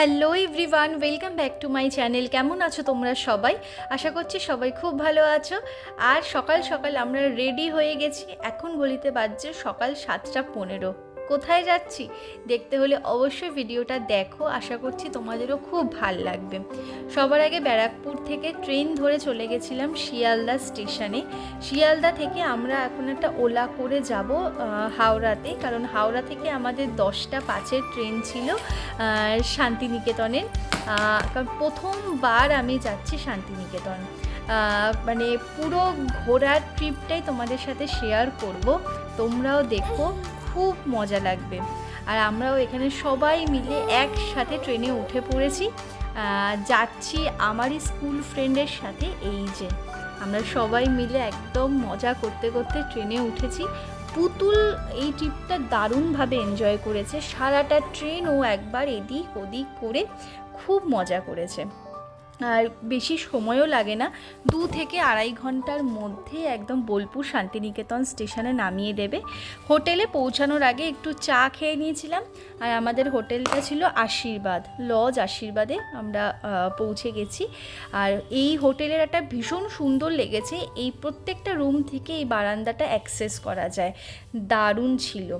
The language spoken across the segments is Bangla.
Hello everyone, welcome back to my channel. কেমন আছো তোমরা সবাই? আশা করছি সবাই খুব ভালো আছো। আর সকাল সকাল আমরা রেডি হয়ে গেছি। এখন গলিতে বাজছে সকাল সাতটা পনেরো। কোথায় যাচ্ছি? দেখতে হলে অবশ্যই ভিডিওটা দেখো। আশা করছি তোমাদেরও খুব ভালো লাগবে। সবার আগে ব্যারাকপুর থেকে ট্রেন ধরে চলে গেছিলাম শিয়ালদা স্টেশনে। শিয়ালদা থেকে আমরা এখন একটা ওলা করে যাব হাওড়াতে। কারণ হাওড়া থেকে আমাদের দশটা পাঁচের ট্রেন ছিল শান্তিনিকেতনের। কারণ প্রথমবার আমি যাচ্ছি শান্তিনিকেতন। মানে পুরো ঘোরার ট্রিপটাই তোমাদের সাথে শেয়ার করব। তোমরাও দেখো। খুব মজা লাগবে। আর আমরাও এখানে সবাই মিলে একসাথে ট্রেনে উঠে পড়েছি। যাচ্ছি আমারই স্কুল ফ্রেন্ডের সাথে এই যে। আমরা সবাই মিলে একদম মজা করতে করতে ট্রেনে উঠেছি। পুতুল এই ট্রিপটা দারুণভাবে এনজয় করেছে। সারাটা ট্রেন ও একবার এদিক ওদিক করে খুব মজা করেছে। আর বেশি সময়ও লাগে না, দু থেকে আড়াই ঘণ্টার মধ্যে একদম বোলপুর শান্তিনিকেতন স্টেশনে নামিয়ে দেবে। হোটেলে পৌঁছানোর আগে একটু চা খেয়ে নিয়েছিলাম, আর আমাদের হোটেলটা ছিল আশীর্বাদ, লজ আশীর্বাদে আমরা পৌঁছে গেছি। আর এই হোটেলের একটা ভীষণ সুন্দর লেগেছে, এই প্রত্যেকটা রুম থেকে এই বারান্দাটা অ্যাক্সেস করা যায়। দারুণ ছিল।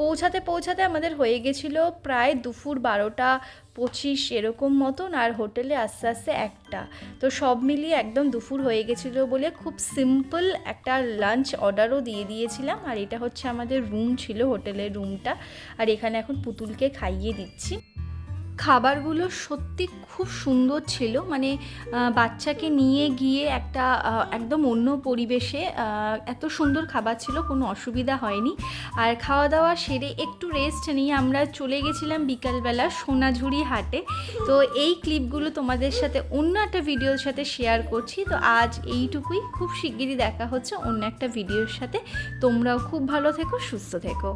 পৌঁছাতে পৌঁছাতে আমাদের হয়ে গেছিল প্রায় দুপুর বারোটা পঁচিশ এরকম মতন, আর হোটেলে আস্তে আস্তে একটা। তো সব মিলিয়ে একদম দুপুর হয়ে গেছিল বলে খুব সিম্পল একটা লাঞ্চ অর্ডারও দিয়ে দিয়েছিলাম। আর এটা হচ্ছে আমাদের রুম ছিল, হোটেলের রুমটা আর এখানে এখন পুতুলকে খাইয়ে দিচ্ছি। খাবারগুলো সত্যি খুব সুন্দর ছিল। মানে বাচ্চাকে নিয়ে গিয়ে একটা একদম অন্য পরিবেশে এত সুন্দর খাবার ছিল, কোনো অসুবিধা হয়নি। আর খাওয়া দাওয়া সেরে একটু রেস্ট নিয়ে আমরা চলে গেছিলাম বিকালবেলা সোনাঝুরি হাটে। তো এই ক্লিপগুলো তোমাদের সাথে অন্য একটা ভিডিওর সাথে শেয়ার করছি। তো আজ এইটুকুই। খুব শিগগিরই দেখা হচ্ছে অন্য একটা ভিডিওর সাথে। তোমরাও খুব ভালো থেকো, সুস্থ থেকো।